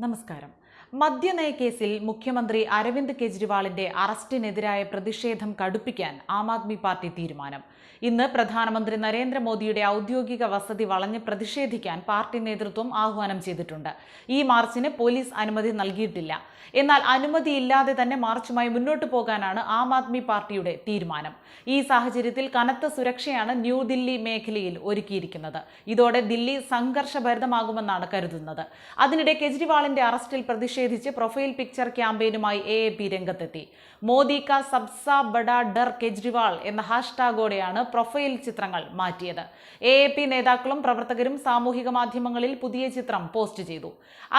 നമസ്കാരം. മദ്യനയ കേസിൽ മുഖ്യമന്ത്രി അരവിന്ദ് കെജ്രിവാളിന്റെ അറസ്റ്റിനെതിരായ പ്രതിഷേധം കടുപ്പിക്കാൻ ആം ആദ്മി പാർട്ടി തീരുമാനം. ഇന്ന് പ്രധാനമന്ത്രി നരേന്ദ്രമോദിയുടെ ഔദ്യോഗിക വസതി വളഞ്ഞ് പ്രതിഷേധിക്കാൻ പാർട്ടി നേതൃത്വം ആഹ്വാനം ചെയ്തിട്ടുണ്ട്. ഈ മാർച്ചിന് പോലീസ് അനുമതി നൽകിയിട്ടില്ല. എന്നാൽ അനുമതിയില്ലാതെ തന്നെ മാർച്ചുമായി മുന്നോട്ടു പോകാനാണ് ആം ആദ്മി പാർട്ടിയുടെ തീരുമാനം. ഈ സാഹചര്യത്തിൽ കനത്ത സുരക്ഷയാണ് ന്യൂദില്ലി മേഖലയിൽ ഒരുക്കിയിരിക്കുന്നത്. ഇതോടെ ദില്ലി സംഘർഷഭരിതമാകുമെന്നാണ് കരുതുന്നത്. അതിനിടെ കെജ്രിവാളിന്റെ അറസ്റ്റിൽ പ്രതിഷേധിച്ച് പ്രൊഫൈൽ പിക്ചർ ക്യാമ്പയിനുമായി എ എ പി രംഗത്തെത്തി. മോദി കാ സബ്സാ ബഡാ ഡർ കെജ്രിവാൾ എന്ന ഹാഷ്ടാഗോടെയാണ് പ്രൊഫൈൽ ചിത്രങ്ങൾ മാറ്റിയത്. എ എ പി നേതാക്കളും പ്രവർത്തകരും സാമൂഹിക മാധ്യമങ്ങളിൽ പുതിയ ചിത്രം പോസ്റ്റ് ചെയ്തു.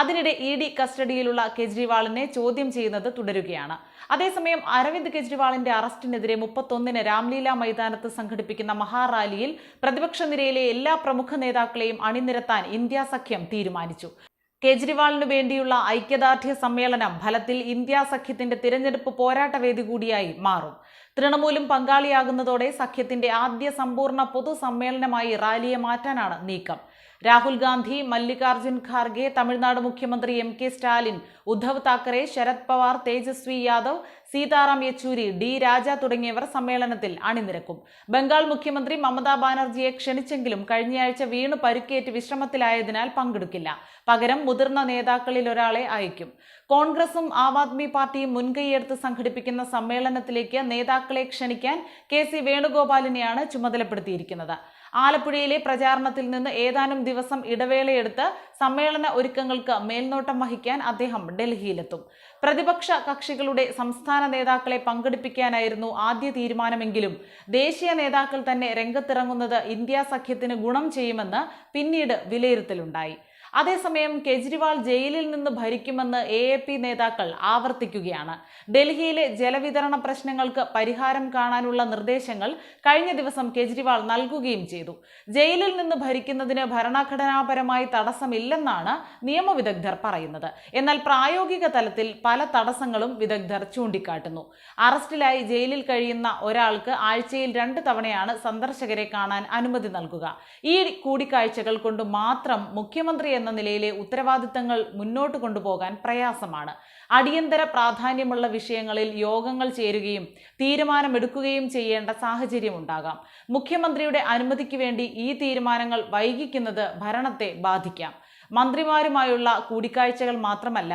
അതിനിടെ ഇ ഡി കസ്റ്റഡിയിലുള്ള കെജ്രിവാളിനെ ചോദ്യം ചെയ്യുന്നത് തുടരുകയാണ്. അതേസമയം അരവിന്ദ് കെജ്രിവാളിന്റെ അറസ്റ്റിനെതിരെ മുപ്പത്തൊന്നിന് രാംലീല മൈതാനത്ത് സംഘടിപ്പിക്കുന്ന മഹാറാലിയിൽ പ്രതിപക്ഷ നിരയിലെ എല്ലാ പ്രമുഖ നേതാക്കളെയും അണിനിരത്താൻ ഇന്ത്യ സഖ്യം തീരുമാനിച്ചു. കേജ്രിവാളിനു വേണ്ടിയുള്ള ഐക്യദാർഢ്യ സമ്മേളനം ഫലത്തിൽ ഇന്ത്യ സഖ്യത്തിന്റെ തിരഞ്ഞെടുപ്പ് പോരാട്ടവേദി കൂടിയായി മാറും. തൃണമൂലും പങ്കാളിയാകുന്നതോടെ സഖ്യത്തിന്റെ ആദ്യ സമ്പൂർണ പൊതുസമ്മേളനമായി റാലിയെ മാറ്റാനാണ് നീക്കം. രാഹുൽ ഗാന്ധി മല്ലികാർജുൻ ഖാർഗെ തമിഴ്നാട് മുഖ്യമന്ത്രി M K Stalin Uddhav Thackeray Sharad Pawar Tejashwi Yadav Sitaram Yechury D Raja തുടങ്ങിയവർ സമ്മേളനത്തിൽ അണിനിരക്കും. ബംഗാൾ മുഖ്യമന്ത്രി മമതാ ബാനർജിയെ ക്ഷണിച്ചെങ്കിലും കഴിഞ്ഞയാഴ്ച വീണു പരുക്കേറ്റ് വിശ്രമത്തിലായതിനാൽ പങ്കെടുക്കില്ല. പകരം മുതിർന്ന നേതാക്കളിൽ ഒരാളെ അയക്കും. കോൺഗ്രസും ആം ആദ്മി പാർട്ടിയും മുൻകൈയെടുത്ത് സംഘടിപ്പിക്കുന്ന സമ്മേളനത്തിലേക്ക് നേതാക്കളെ ക്ഷണിക്കാൻ കെ സി വേണുഗോപാലിനെയാണ് ചുമതലപ്പെടുത്തിയിരിക്കുന്നത്. ആലപ്പുഴയിലെ പ്രചാരണത്തിൽ നിന്ന് ഏതാനും ദിവസം ഇടവേളയെടുത്ത് സമ്മേളന ഒരുക്കങ്ങൾക്ക് മേൽനോട്ടം വഹിക്കാൻ അദ്ദേഹം ഡൽഹിയിലെത്തും. പ്രതിപക്ഷ കക്ഷികളുടെ സംസ്ഥാന നേതാക്കളെ പങ്കെടുപ്പിക്കാനായിരുന്നു ആദ്യ തീരുമാനമെങ്കിലും ദേശീയ നേതാക്കൾ തന്നെ രംഗത്തിറങ്ങുന്നത് ഇന്ത്യ സഖ്യത്തിന് ഗുണം ചെയ്യുമെന്ന് പിന്നീട് വിലയിരുത്തലുണ്ടായി. അതേസമയം കെജ്രിവാൾ ജയിലിൽ നിന്ന് ഭരിക്കുമെന്ന് എ എ പി നേതാക്കൾ ആവർത്തിക്കുകയാണ്. ഡൽഹിയിലെ ജലവിതരണ പ്രശ്നങ്ങൾക്ക് പരിഹാരം കാണാനുള്ള നിർദ്ദേശങ്ങൾ കഴിഞ്ഞ ദിവസം കെജ്രിവാൾ നൽകുകയും ചെയ്തു. ജയിലിൽ നിന്ന് ഭരിക്കുന്നതിന് ഭരണഘടനാപരമായി തടസ്സമില്ലെന്നാണ് നിയമവിദഗ്ധർ പറയുന്നത്. എന്നാൽ പ്രായോഗിക തലത്തിൽ പല തടസ്സങ്ങളും വിദഗ്ധർ ചൂണ്ടിക്കാട്ടുന്നു. അറസ്റ്റിലായി ജയിലിൽ കഴിയുന്ന ഒരാൾക്ക് ആഴ്ചയിൽ രണ്ട് തവണയാണ് സന്ദർശകരെ കാണാൻ അനുമതി നൽകുക. ഈ കൂടിക്കാഴ്ചകൾ കൊണ്ട് മാത്രം മുഖ്യമന്ത്രി എന്ന നിലയിലെ ഉത്തരവാദിത്തങ്ങൾ മുന്നോട്ട് കൊണ്ടുപോകാൻ പ്രയാസമാണ്. അടിയന്തര പ്രാധാന്യമുള്ള വിഷയങ്ങളിൽ യോഗങ്ങൾ ചേരുകയും തീരുമാനമെടുക്കുകയും ചെയ്യേണ്ട സാഹചര്യം ഉണ്ടാകാം. മുഖ്യമന്ത്രിയുടെ അനുമതിക്ക് വേണ്ടി ഈ തീരുമാനങ്ങൾ വൈകിക്കുന്നത് ഭരണത്തെ ബാധിക്കാം. മന്ത്രിമാരുമായുള്ള കൂടിക്കാഴ്ചകൾ മാത്രമല്ല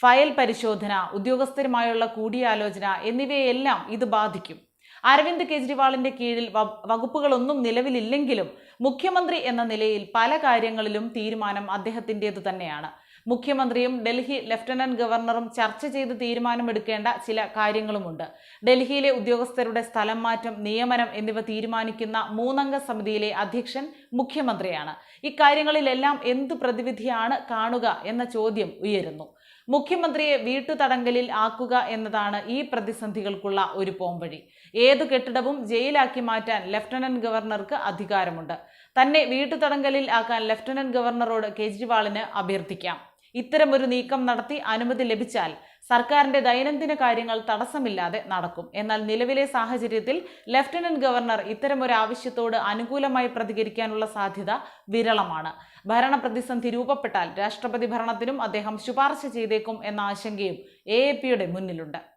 ഫയൽ പരിശോധന ഉദ്യോഗസ്ഥരുമായുള്ള കൂടിയാലോചന എന്നിവയെല്ലാം ഇത് ബാധിക്കും. അരവിന്ദ് കെജ്രിവാളിന്റെ കീഴിൽ വകുപ്പുകളൊന്നും നിലവിലില്ലെങ്കിലും മുഖ്യമന്ത്രി എന്ന നിലയിൽ പല കാര്യങ്ങളിലും തീരുമാനം അദ്ദേഹത്തിന്റെത് തന്നെയാണ്. മുഖ്യമന്ത്രിയും ഡൽഹി ലഫ്റ്റനന്റ് ഗവർണറും ചർച്ച ചെയ്ത് തീരുമാനമെടുക്കേണ്ട ചില കാര്യങ്ങളുമുണ്ട്. ഡൽഹിയിലെ ഉദ്യോഗസ്ഥരുടെ സ്ഥലം മാറ്റം നിയമനം എന്നിവ തീരുമാനിക്കുന്ന മൂന്നംഗ സമിതിയിലെ അധ്യക്ഷൻ മുഖ്യമന്ത്രിയാണ്. ഇക്കാര്യങ്ങളിലെല്ലാം എന്ത് പ്രതിവിധിയാണ് കാണുക എന്ന ചോദ്യം ഉയരുന്നു. മുഖ്യമന്ത്രിയെ വീട്ടുതടങ്കലിൽ ആക്കുക എന്നതാണ് ഈ പ്രതിസന്ധികൾക്കുള്ള ഒരു പോംവഴി. ഏതു കെട്ടിടവും ജയിലാക്കി മാറ്റാൻ ലഫ്റ്റനന്റ് ഗവർണർക്ക് അധികാരമുണ്ട്. തന്നെ വീട്ടുതടങ്കലിൽ ആക്കാൻ ലഫ്റ്റനന്റ് ഗവർണറോട് കേജ്രിവാളിന് അഭ്യർത്ഥിക്കാം. ഇത്തരമൊരു നീക്കം നടത്തി അനുമതി ലഭിച്ചാൽ സർക്കാരിന്റെ ദൈനംദിന കാര്യങ്ങൾ തടസ്സമില്ലാതെ നടക്കും. എന്നാൽ നിലവിലെ സാഹചര്യത്തിൽ ലഫ്റ്റനന്റ് ഗവർണർ ഇത്തരമൊരു ആവശ്യത്തോട് അനുകൂലമായി പ്രതികരിക്കാനുള്ള സാധ്യത വിരളമാണ്. ഭരണ പ്രതിസന്ധി രൂപപ്പെട്ടാൽ രാഷ്ട്രപതി ഭരണത്തിനും അദ്ദേഹം ശുപാർശ ചെയ്തേക്കും എന്ന ആശങ്കയും എ മുന്നിലുണ്ട്.